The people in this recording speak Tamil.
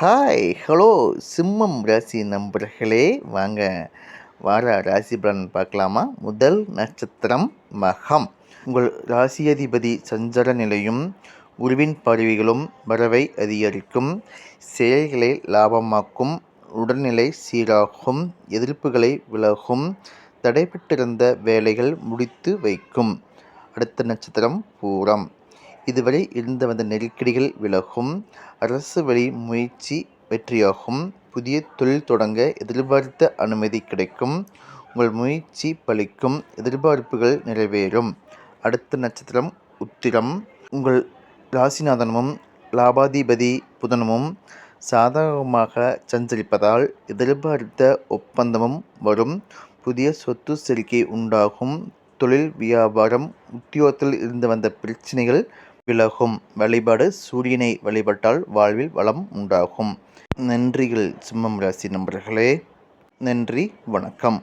ஹாய் ஹலோ சிம்மம் ராசி நண்பர்களே. வாங்க வார ராசி பலன் பார்க்கலாமா? முதல் நட்சத்திரம் மகம். உங்கள் ராசியதிபதி சஞ்சர நிலையும் உருவின் பறவைகளும் வரவை அதிகரிக்கும் செயல்களை லாபமாக்கும் உடல்நிலை சீராகும் எதிர்ப்புகளை விலகும் தடைபட்டிருந்த வேலைகள் முடித்து வைக்கும். அடுத்த நட்சத்திரம் பூரம். இதுவரை இருந்து வந்த நெருக்கடிகள் விலகும். அரசு வழி முயற்சி வெற்றியாகும். புதிய தொழில் தொடங்க எதிர்பார்த்த அனுமதி கிடைக்கும். உங்கள் முயற்சி பலிக்கும். எதிர்பார்ப்புகள் நிறைவேறும். அடுத்த நட்சத்திரம் உத்திரம். உங்கள் ராசிநாதனமும் லாபாதிபதி புதனமும் சாதகமாக சஞ்சரிப்பதால் எதிர்பார்த்த ஒப்பந்தமும் வரும். புதிய சொத்து சேர்க்கை உண்டாகும். தொழில் வியாபாரம் உத்தியோகத்தில் இருந்து வந்த பிரச்சனைகள் விலகும் வழிபாடு சூரியனை வழிபட்டால் வாழ்வில் வளம் உண்டாகும். நன்றிகள் சிம்மம் ராசி நண்பர்களே. நன்றி வணக்கம்.